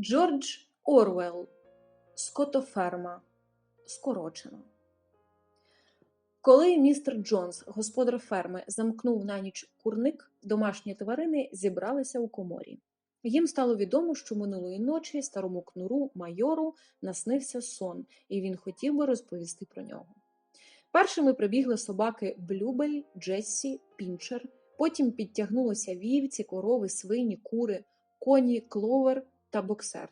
Джордж Орвелл Скотоферма. Скорочено. Коли містер Джонс, господар ферми, замкнув на ніч курник, домашні тварини зібралися у коморі. Їм стало відомо, що минулої ночі старому кнуру майору наснився сон, і він хотів би розповісти про нього. Першими прибігли собаки Блюбель, Джессі, Пінчер, потім підтягнулися вівці, корови, свині, кури, коні, кловер та боксер,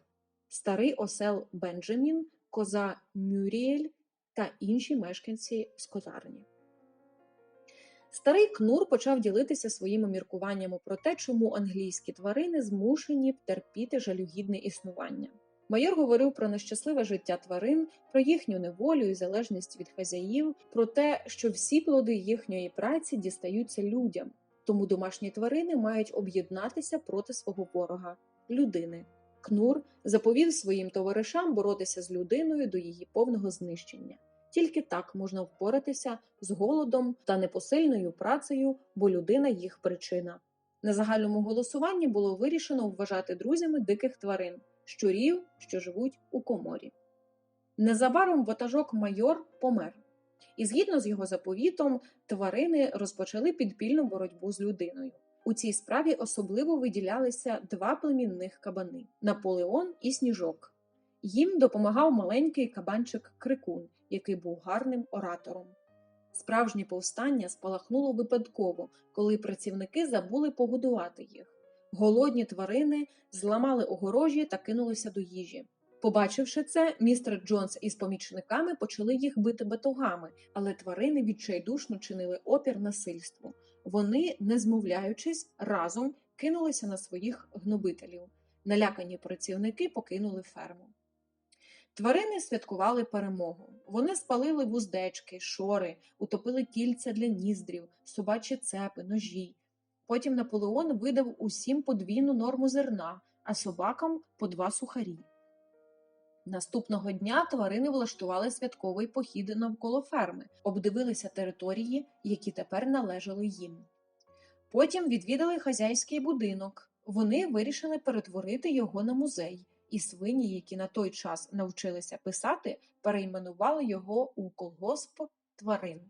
старий осел Бенджамін, коза Мюріель та інші мешканці скотарні. Старий кнур почав ділитися своїми міркуваннями про те, чому англійські тварини змушені терпіти жалюгідне існування. Майор говорив про нещасливе життя тварин, про їхню неволю і залежність від хазяїв, про те, що всі плоди їхньої праці дістаються людям, тому домашні тварини мають об'єднатися проти свого ворога людини. Кнур заповів своїм товаришам боротися з людиною до її повного знищення. Тільки так можна впоратися з голодом та непосильною працею, бо людина їх причина. На загальному голосуванні було вирішено вважати друзями диких тварин, щурів, що живуть у коморі. Незабаром ватажок майор помер, і згідно з його заповітом, тварини розпочали підпільну боротьбу з людиною. У цій справі особливо виділялися два племінних кабани Наполеон і Сніжок. Їм допомагав маленький кабанчик Крикун, який був гарним оратором. Справжнє повстання спалахнуло випадково, коли працівники забули погодувати їх. Голодні тварини зламали огорожі та кинулися до їжі. Побачивши це, містер Джонс із помічниками почали їх бити батогами, але тварини відчайдушно чинили опір насильству. Вони, не змовляючись, разом кинулися на своїх гнобителів. Налякані працівники покинули ферму. Тварини святкували перемогу. Вони спалили вуздечки, шори, утопили кільця для ніздрів, собачі цепи, ножі. Потім Наполеон видав усім подвійну норму зерна, а собакам по два сухарі. Наступного дня тварини влаштували святковий похід навколо ферми, обдивилися території, які тепер належали їм. Потім відвідали хазяйський будинок. Вони вирішили перетворити його на музей, і свині, які на той час навчилися писати, перейменували його у колгосп тварин.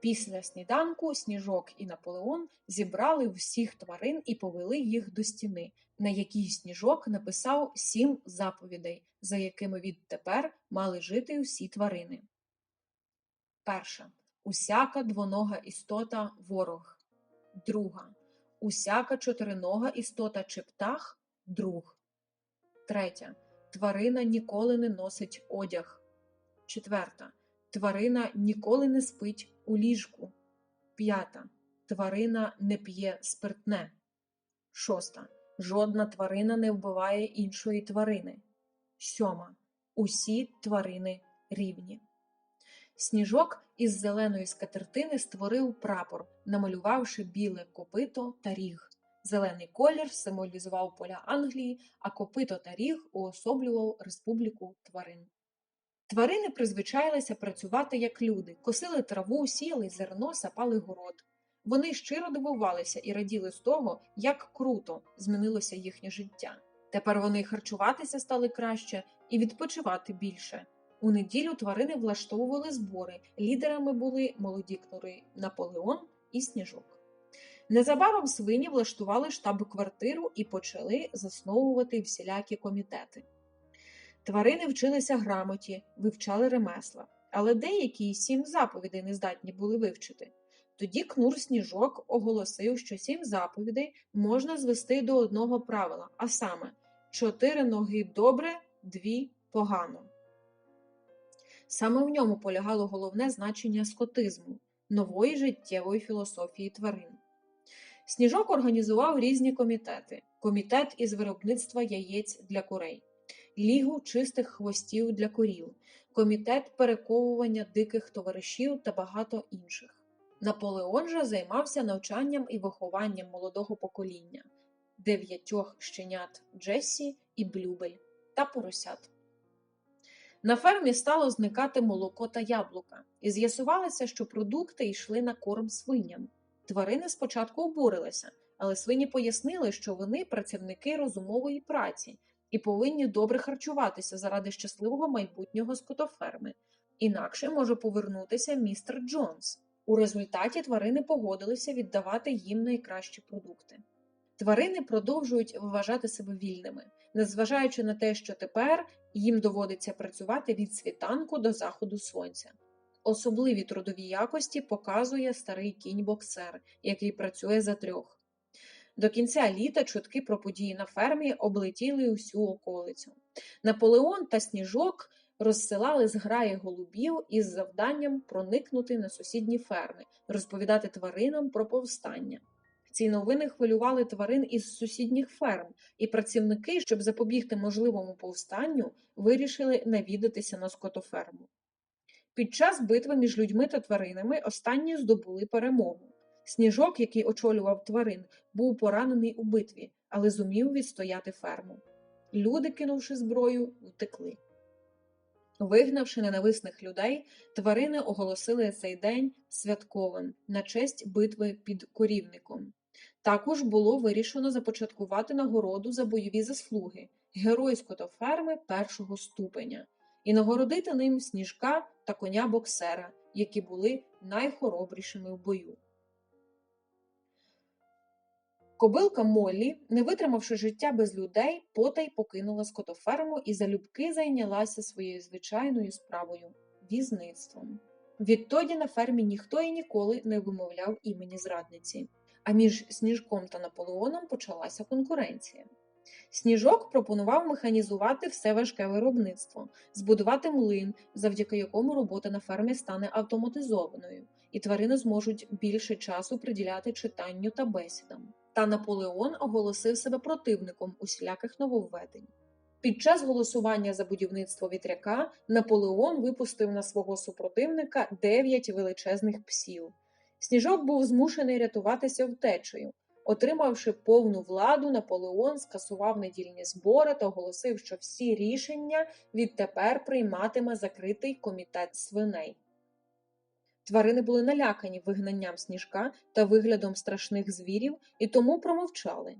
Після сніданку Сніжок і Наполеон зібрали всіх тварин і повели їх до стіни, на якій сніжок написав сім заповідей, за якими відтепер мали жити усі тварини. Перша. Усяка двонога істота ворог. Друга. Усяка чотиринога істота чи птах друг. Третя. Тварина ніколи не носить одяг. Четверта. Тварина ніколи не спить у ліжку. П'ята. Тварина не п'є спиртне. Шоста. Жодна тварина не вбиває іншої тварини. Сьома. Усі тварини рівні. Сніжок із зеленої скатертини створив прапор, намалювавши біле копито та ріг. Зелений колір символізував поля Англії, а копито та ріг уособлював республіку тварин. Тварини призвичайлися працювати як люди, косили траву, сіяли зерно, сапали город. Вони щиро дивувалися і раділи з того, як круто змінилося їхнє життя. Тепер вони харчуватися стали краще і відпочивати більше. У неділю тварини влаштовували збори. Лідерами були молоді кнури Наполеон і Сніжок. Незабаром свині влаштували штаб-квартиру і почали засновувати всілякі комітети. Тварини вчилися грамоті, вивчали ремесла, але деякі сім заповідей не здатні були вивчити. Тоді кнур сніжок оголосив, що сім заповідей можна звести до одного правила, а саме чотири ноги добре, дві погано. Саме в ньому полягало головне значення скотизму, нової життєвої філософії тварин. Сніжок організував різні комітети: комітет із виробництва яєць для курей, лігу чистих хвостів для корів, комітет перековування диких товаришів та багато інших. Наполеон же займався навчанням і вихованням молодого покоління, дев'ятьох щенят Джессі і Блюбель та поросят. На фермі стало зникати молоко та яблука, і з'ясувалося, що продукти йшли на корм свиням. Тварини спочатку обурилися, але свині пояснили, що вони працівники розумової праці, і повинні добре харчуватися заради щасливого майбутнього скотоферми. Інакше може повернутися містер Джонс. У результаті тварини погодилися віддавати їм найкращі продукти. Тварини продовжують вважати себе вільними, незважаючи на те, що тепер їм доводиться працювати від світанку до заходу сонця. Особливі трудові якості показує старий кінь боксер, який працює за трьох. До кінця літа чутки про події на фермі облетіли усю околицю. Наполеон та Сніжок розсилали зграї голубів із завданням проникнути на сусідні ферми, розповідати тваринам про повстання. Ці новини хвилювали тварин із сусідніх ферм, і працівники, щоб запобігти можливому повстанню, вирішили навідатися на скотоферму. Під час битви між людьми та тваринами останні здобули перемогу. Сніжок, який очолював тварин, був поранений у битві, але зумів відстояти ферму. Люди, кинувши зброю, втекли. Вигнавши ненависних людей, тварини оголосили цей день святковим на честь битви під корівником. Також було вирішено започаткувати нагороду за бойові заслуги герой скотоферми першого ступеня і нагородити ним сніжка та коня боксера, які були найхоробрішими в бою. Кобилка Моллі, не витримавши життя без людей, потай покинула скотоферму і залюбки зайнялася своєю звичайною справою візництвом. Відтоді на фермі ніхто і ніколи не вимовляв імені зрадниці, а між Сніжком та Наполеоном почалася конкуренція. Сніжок пропонував механізувати все важке виробництво, збудувати млин, завдяки якому робота на фермі стане автоматизованою, і тварини зможуть більше часу приділяти читанню та бесідам. Та Наполеон оголосив себе противником усіляких нововведень. Під час голосування за будівництво вітряка Наполеон випустив на свого супротивника дев'ять величезних псів. Сніжок був змушений рятуватися втечею. Отримавши повну владу, Наполеон скасував недільні збори та оголосив, що всі рішення відтепер прийматиме закритий комітет свиней. Тварини були налякані вигнанням сніжка та виглядом страшних звірів і тому промовчали.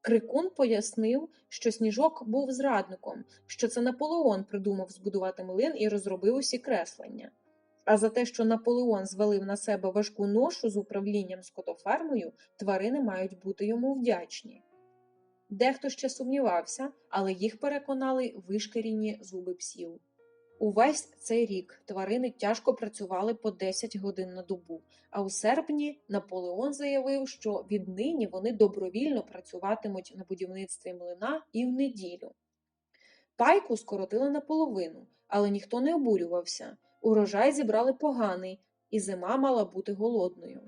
Крикун пояснив, що сніжок був зрадником, що це Наполеон придумав збудувати млин і розробив усі креслення. А за те, що Наполеон звалив на себе важку ношу з управлінням скотофермою, тварини мають бути йому вдячні. Дехто ще сумнівався, але їх переконали вишкірені зуби псів. Увесь цей рік тварини тяжко працювали по 10 годин на добу, а у серпні Наполеон заявив, що віднині вони добровільно працюватимуть на будівництві млина і в неділю. Пайку скоротили наполовину, але ніхто не обурювався. Урожай зібрали поганий, і зима мала бути голодною.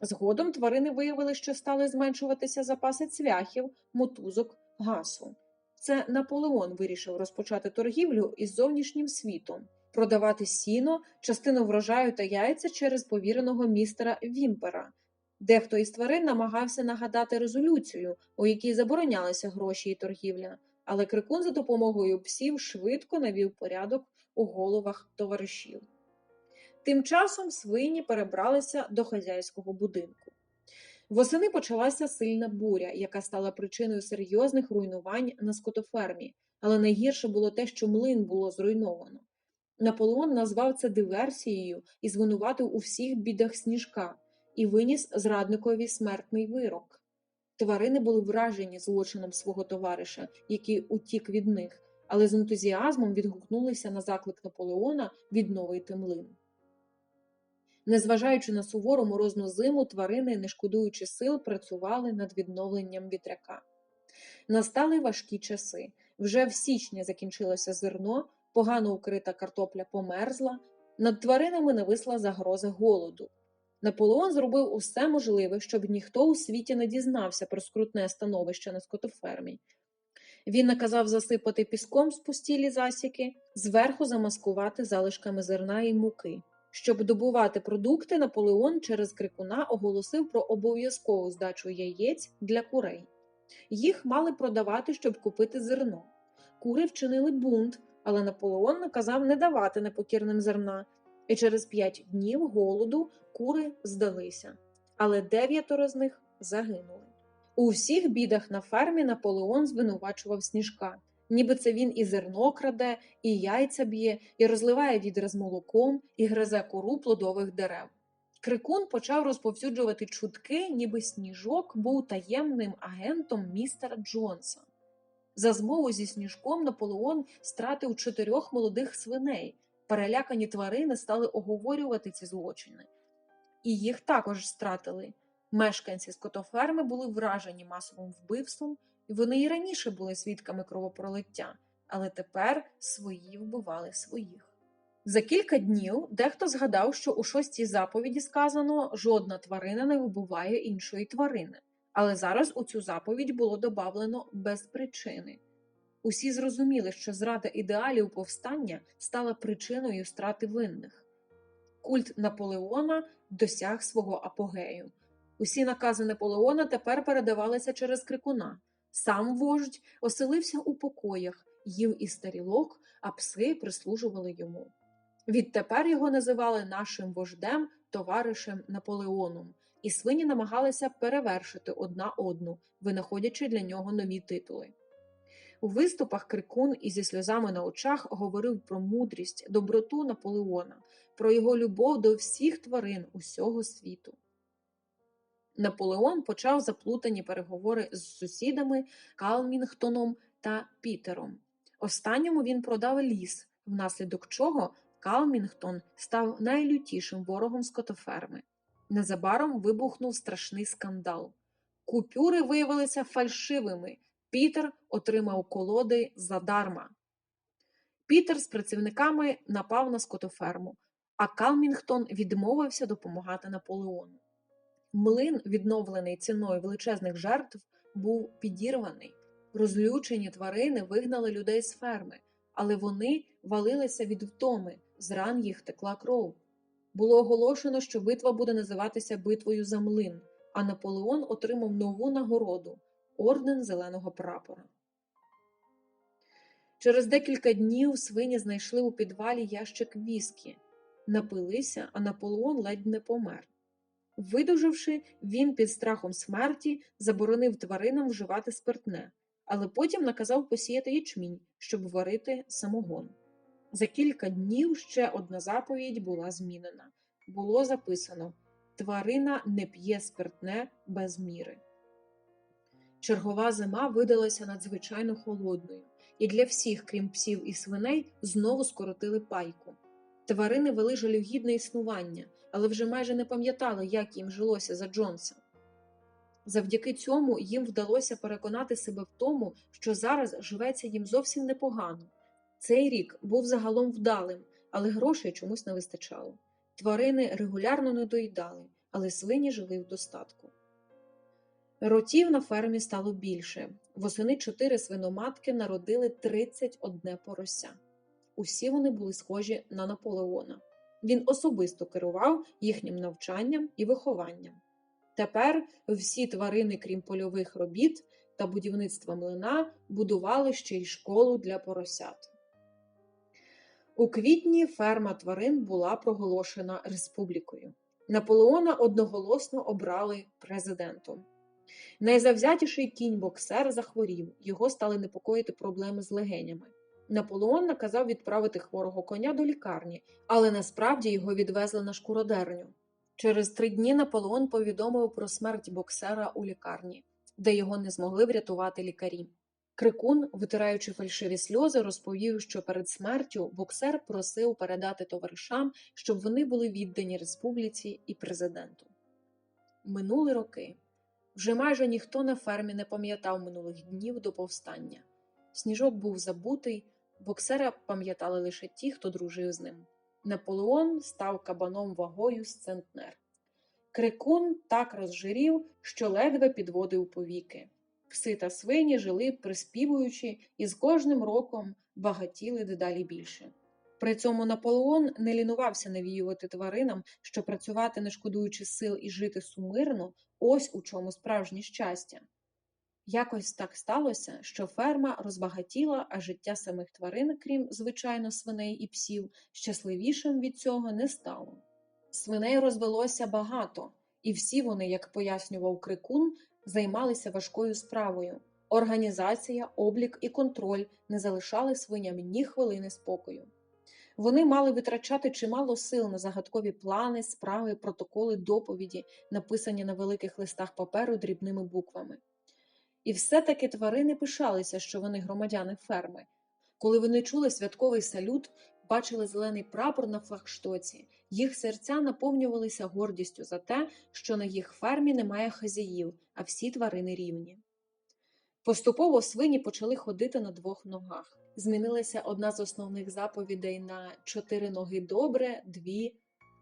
Згодом тварини виявили, що стали зменшуватися запаси цвяхів, мотузок, гасу. Це Наполеон вирішив розпочати торгівлю із зовнішнім світом, продавати сіно, частину врожаю та яйця через повіреного містера Вімпера. Дехто із тварин намагався нагадати резолюцію, у якій заборонялися гроші і торгівля, але крикун за допомогою псів швидко навів порядок у головах товаришів. Тим часом свині перебралися до хазяйського будинку. Восени почалася сильна буря, яка стала причиною серйозних руйнувань на скотофермі, але найгірше було те, що млин було зруйновано. Наполеон назвав це диверсією і звинуватив у всіх бідах сніжка і виніс зрадникові смертний вирок. Тварини були вражені злочином свого товариша, який утік від них, але з ентузіазмом відгукнулися на заклик Наполеона відновити млин. Незважаючи на сувору морозну зиму, тварини, не шкодуючи сил, працювали над відновленням вітряка. Настали важкі часи. Вже в січні закінчилося зерно, погано укрита картопля померзла, над тваринами нависла загроза голоду. Наполеон зробив усе можливе, щоб ніхто у світі не дізнався про скрутне становище на скотофермі. Він наказав засипати піском спустілі засіки, зверху замаскувати залишками зерна і муки. Щоб добувати продукти, Наполеон через крикуна оголосив про обов'язкову здачу яєць для курей. Їх мали продавати, щоб купити зерно. Кури вчинили бунт, але Наполеон наказав не давати непокірним зерна, і через п'ять днів голоду кури здалися, але дев'ятеро з них загинули. У всіх бідах на фермі Наполеон звинувачував сніжка. Ніби це він і зерно краде, і яйця б'є, і розливає відра з молоком, і гризе кору плодових дерев. Крикун почав розповсюджувати чутки, ніби сніжок був таємним агентом містера Джонса. За змову зі сніжком Наполеон стратив чотирьох молодих свиней. Перелякані тварини стали оговорювати ці злочини, і їх також стратили. Мешканці скотоферми були вражені масовим вбивством, і вони і раніше були свідками кровопролиття, але тепер свої вбивали своїх. За кілька днів дехто згадав, що у шостій заповіді сказано жодна тварина не вбиває іншої тварини, але зараз у цю заповідь було добавлено без причини. Усі зрозуміли, що зрада ідеалів повстання стала причиною страти винних. Культ Наполеона досяг свого апогею. Усі накази Наполеона тепер передавалися через крикуна. Сам вождь оселився у покоях, їв із тарілок, а пси прислужували йому. Відтепер його називали нашим вождем, товаришем Наполеоном, і свині намагалися перевершити одна одну, винаходячи для нього нові титули. У виступах крикун і зі сльозами на очах говорив про мудрість, доброту Наполеона, про його любов до всіх тварин усього світу. Наполеон почав заплутані переговори з сусідами Калмінгтоном та Пітером. Останньому він продав ліс, внаслідок чого Калмінгтон став найлютішим ворогом скотоферми. Незабаром вибухнув страшний скандал. Купюри виявилися фальшивими. Пітер отримав колоди задарма. Пітер з працівниками напав на скотоферму, а Калмінгтон відмовився допомагати Наполеону. Млин, відновлений ціною величезних жертв, був підірваний. Розлючені тварини вигнали людей з ферми, але вони валилися від втоми, з ран їх текла кров. Було оголошено, що битва буде називатися битвою за млин, а Наполеон отримав нову нагороду орден зеленого прапора. Через декілька днів свині знайшли у підвалі ящик віскі, напилися, а Наполеон ледь не помер. Видужавши, він під страхом смерті заборонив тваринам вживати спиртне, але потім наказав посіяти ячмінь, щоб варити самогон. За кілька днів ще одна заповідь була змінена. Було записано тварина не п'є спиртне без міри. Чергова зима видалася надзвичайно холодною, і для всіх, крім псів і свиней, знову скоротили пайку. Тварини вели жалюгідне існування, але вже майже не пам'ятали, як їм жилося за Джонса. Завдяки цьому їм вдалося переконати себе в тому, що зараз живеться їм зовсім непогано. Цей рік був загалом вдалим, але грошей чомусь не вистачало. Тварини регулярно не доїдали, але свині жили в достатку. Ротів на фермі стало більше. Восени чотири свиноматки народили 31 порося. Усі вони були схожі на Наполеона. Він особисто керував їхнім навчанням і вихованням. Тепер всі тварини, крім польових робіт та будівництва млина, будували ще й школу для поросят. У квітні ферма тварин була проголошена республікою. Наполеона одноголосно обрали президентом. Найзавзятіший кінь боксер захворів, його стали непокоїти проблеми з легенями. Наполеон наказав відправити хворого коня до лікарні, але насправді його відвезли на шкуродерню. Через три дні Наполеон повідомив про смерть боксера у лікарні, де його не змогли врятувати лікарі. Крикун, витираючи фальшиві сльози, розповів, що перед смертю боксер просив передати товаришам, щоб вони були віддані республіці і президенту. Минули роки. Вже майже ніхто на фермі не пам'ятав минулих днів до повстання. Сніжок був забутий, боксера пам'ятали лише ті, хто дружив з ним. Наполеон став кабаном вагою з центнер. Крикун так розжирів, що ледве підводив повіки. Пси та свині жили, приспівуючи, і з кожним роком багатіли дедалі більше. При цьому Наполеон не лінувався навіювати тваринам, що працювати, не шкодуючи сил і жити сумирно, ось у чому справжнє щастя. Якось так сталося, що ферма розбагатіла, а життя самих тварин, крім звичайно свиней і псів, щасливішим від цього не стало. Свиней розвелося багато, і всі вони, як пояснював крикун, займалися важкою справою. Організація, облік і контроль не залишали свиням ні хвилини спокою. Вони мали витрачати чимало сил на загадкові плани, справи, протоколи, доповіді, написані на великих листах паперу дрібними буквами. І все-таки тварини пишалися, що вони громадяни ферми. Коли вони чули святковий салют, бачили зелений прапор на флагштоці, їх серця наповнювалися гордістю за те, що на їх фермі немає хазяїв, а всі тварини рівні. Поступово свині почали ходити на двох ногах. Змінилася одна з основних заповідей на чотири ноги добре, дві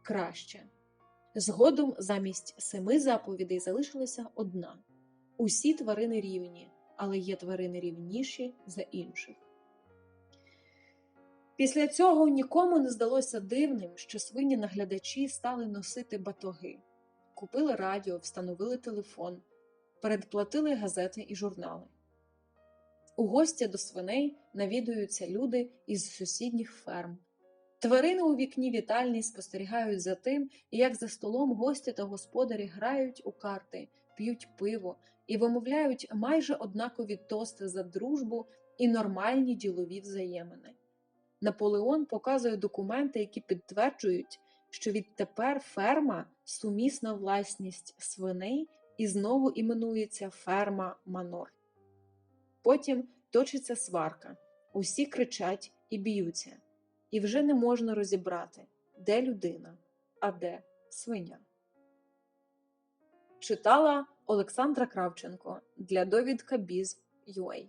краще. Згодом замість семи заповідей залишилася одна. Усі тварини рівні, але є тварини рівніші за інших. Після цього нікому не здалося дивним, що свині наглядачі стали носити батоги, купили радіо, встановили телефон, передплатили газети і журнали. У гості до свиней навідуються люди із сусідніх ферм. Тварини у вікні вітальні спостерігають за тим, як за столом гості та господарі грають у карти, п'ють пиво і вимовляють майже однакові тости за дружбу і нормальні ділові взаємини. Наполеон показує документи, які підтверджують, що відтепер ферма сумісна власність свиней і знову іменується ферма Манор. Потім точиться сварка, усі кричать і б'ються, і вже не можна розібрати, де людина, а де свиня. Читала Олександра Кравченко для довідка Біз.UA